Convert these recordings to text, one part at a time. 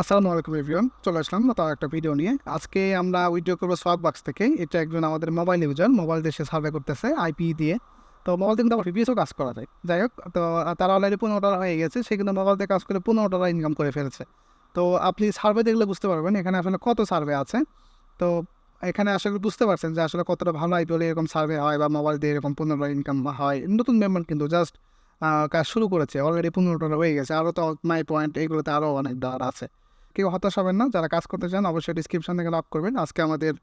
আসসালামু আলাইকুম এভরিওয়ান চলে আসলাম তার একটা ভিডিও নিয়ে। আজকে আমরা ভিডিও করব সোয়াক বাক্স থেকে। এটা একজন আমাদের মোবাইল ইউজার মোবাইল দেশে সার্ভে করতেছে আইপি দিয়ে। তো মোবাইল থেকে আবার প্রিভিয়াসও কাজ করা যায়। যাই হোক, তো তারা অলরেডি পনেরো ডলার হয়ে গেছে। সে কিন্তু মোবাইল থেকে কাজ করে পনেরো ডলার ইনকাম করে ফেলেছে। তো আপনি সার্ভে দেখলে বুঝতে পারবেন এখানে আসলে কত সার্ভে আছে। তো এখানে আসলে বুঝতে পারছেন যে আসলে কতটা ভালো আইপিএল এরকম সার্ভে হয় বা মোবাইল দিয়ে এরকম পনেরো ডলার ইনকাম হয়। নতুন মেম্বার কিন্তু জাস্ট কাজ শুরু করেছে। অলরেডি পনেরো ডলার হয়ে গেছে। আরও তো মাই পয়েন্ট এগুলোতে আরও অনেক ডলার আছে। কেউ হতাশ হবেন না যারা কাজ করতে চান অবশ্যই ডিসক্রিপশন থেকে লক করবেন। আজকে আমাদের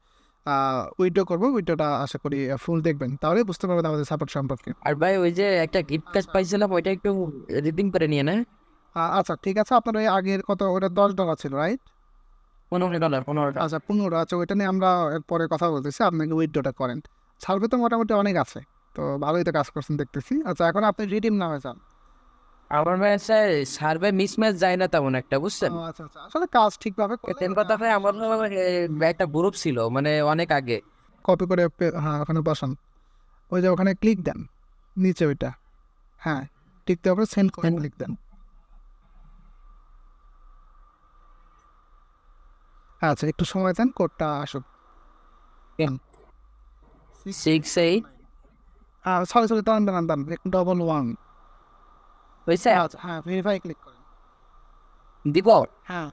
উইডো করব উইডোটা আশা করি ফুল দেখবেন। তাহলে বুঝতে পারবেন আমাদের সাপোর্ট সম্পর্কে। আর ভাই ওই যে একটা গিফট কাজ পাইছিলাম ওইটা একটু রিডিং করে নিয়ে না আচ্ছা ঠিক আছে। আপনার ওই আগের কত ওটা দশ ডলার ছিল রাইট পনেরো ডলার পনেরো আচ্ছা পনেরো আচ্ছা ওইটা নিয়ে আমরা পরে কথা বলতেছি আপনাকে উইডোটা করেন। সার্ভে তো মোটামুটি অনেক আছে তো ভালোই তো কাজ করছেন দেখতেছি। আচ্ছা এখন আপনি রিডিম নামে চান আমার ভাই আছে সার্ভে মিস ম্যাচ যায় না তেমন একটা বুঝছেন? আচ্ছা আচ্ছা। আসলে কাজ ঠিকভাবে তেন কথা ভাই আমার একটা গ্রুপ ছিল মানে অনেক আগে। কপি করে হ্যাঁ ওখানে বসান। ওই যে ওখানে ক্লিক দেন নিচে ওইটা। হ্যাঁ ঠিক তারপরে সেন্ড করে ক্লিক দেন। আচ্ছা একটু সময় দেন কোডটা আসুক। সিক্স এইট সরি সরি দাঁড়ান দাঁড়ান দাঁড়ান। ডবল ওয়ান হয়েছে? আচ্ছা হ্যাঁ ভেরিফাই ক্লিক করেন। দিব হ্যাঁ।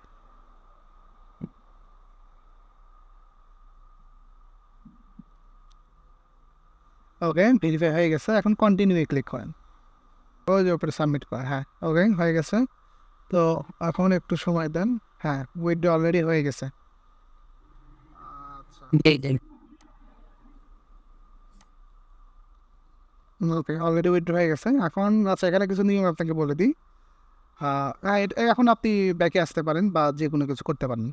ওকে ভেরিফাই হয়ে গেছে। এখন কন্টিনিউ ক্লিক করেন। ওই যে উপরে সাবমিট করা হ্যাঁ ওকে হয়ে গেছে। তো এখন একটু সময় দেন। হ্যাঁ উইডো অলরেডি হয়ে গেছে। ওকে অলরেডি উইথড্র হয়ে গেছে। এখন আচ্ছা এখানে কিছু নিয়ম আপনাকে বলে দিই। এখন আপনি ব্যাকে আসতে পারেন বা যে কোনো কিছু করতে পারেন।